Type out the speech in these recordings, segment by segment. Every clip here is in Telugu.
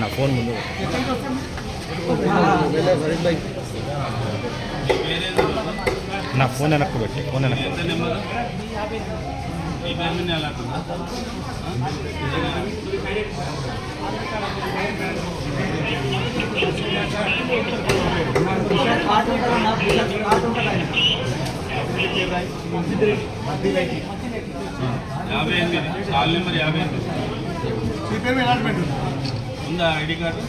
నా ఫోన్ ముందు నా ఫోన్ వెనక్కు పెట్టి ఫోన్ వెనక్కు పెట్టి. యాభై ఎనిమిది కాల్ నెంబర్ యాభై ఎనిమిది ఉందా ఐడి కార్డు?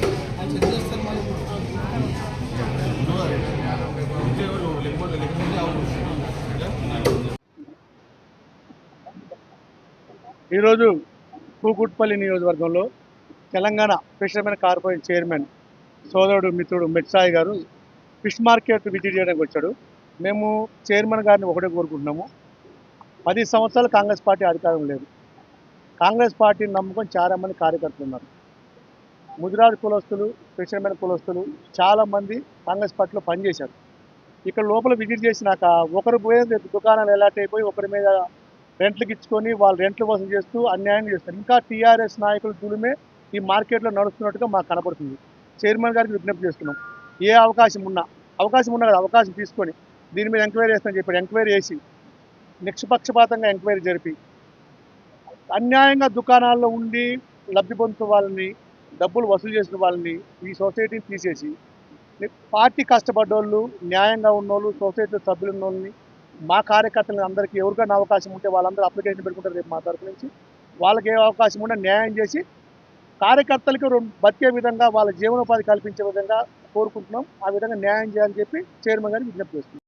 ఈరోజు కూకుట్పల్లి నియోజకవర్గంలో తెలంగాణ ఫిషర్మెన్ కార్పొరేషన్ చైర్మన్ సోదరుడు మిత్రుడు మెట్సాయి గారు ఫిష్ మార్కెట్ విజిట్ చేయడానికి వచ్చాడు. మేము చైర్మన్ గారిని ఒకటే కోరుకుంటున్నాము. పది సంవత్సరాలు కాంగ్రెస్ పార్టీ అధికారం లేదు. కాంగ్రెస్ పార్టీని నమ్ముకొని చాలా మంది కార్యకర్తలు ఉన్నారు. ముదిరాజు కులస్తులు ఫిషర్మెన్ కులస్తులు చాలామంది కాంగ్రెస్ పార్టీలో పనిచేశారు. ఇక్కడ లోపల విజిట్ చేసినాక ఒకరు పోయే దుకాణాలు ఎలాట్ అయిపోయి ఒకరి మీద రెంట్లకు ఇచ్చుకొని వాళ్ళు రెంట్లు వసూలు చేస్తూ అన్యాయం చేస్తారు. ఇంకా టీఆర్ఎస్ నాయకుల తులిమే ఈ మార్కెట్లో నడుస్తున్నట్టుగా మాకు కనపడుతుంది. చైర్మన్ గారికి విజ్ఞప్తి చేస్తున్నాం. ఏ అవకాశం ఉన్నా అవకాశం ఉన్నా కదా అవకాశం తీసుకొని దీని మీద ఎంక్వైరీ చేస్తామని చెప్పాడు ఎంక్వైరీ చేసి నిష్పక్షపాతంగా ఎంక్వైరీ జరిపి అన్యాయంగా దుకాణాల్లో ఉండి లబ్ధి పొందుతున్న వాళ్ళని డబ్బులు వసూలు చేసిన వాళ్ళని ఈ సొసైటీని తీసేసి పార్టీ కష్టపడ్డోళ్ళు న్యాయంగా ఉన్నోళ్ళు సొసైటీ సభ్యులు ఉన్నోళ్ళని మా కార్యకర్తలు అందరికీ ఎవరికైనా అవకాశం ఉంటే వాళ్ళందరూ అప్లికేషన్ పెట్టుకుంటారు రేపు మా తరపు నుంచి. వాళ్ళకి ఏ అవకాశం ఉంటే న్యాయం చేసి కార్యకర్తలకు రెండు బతికే విధంగా వాళ్ళ జీవనోపాధి కల్పించే విధంగా కోరుకుంటున్నాం. ఆ విధంగా న్యాయం చేయాలని చెప్పి చైర్మన్ గారికి విజ్ఞప్తి చేస్తున్నాం.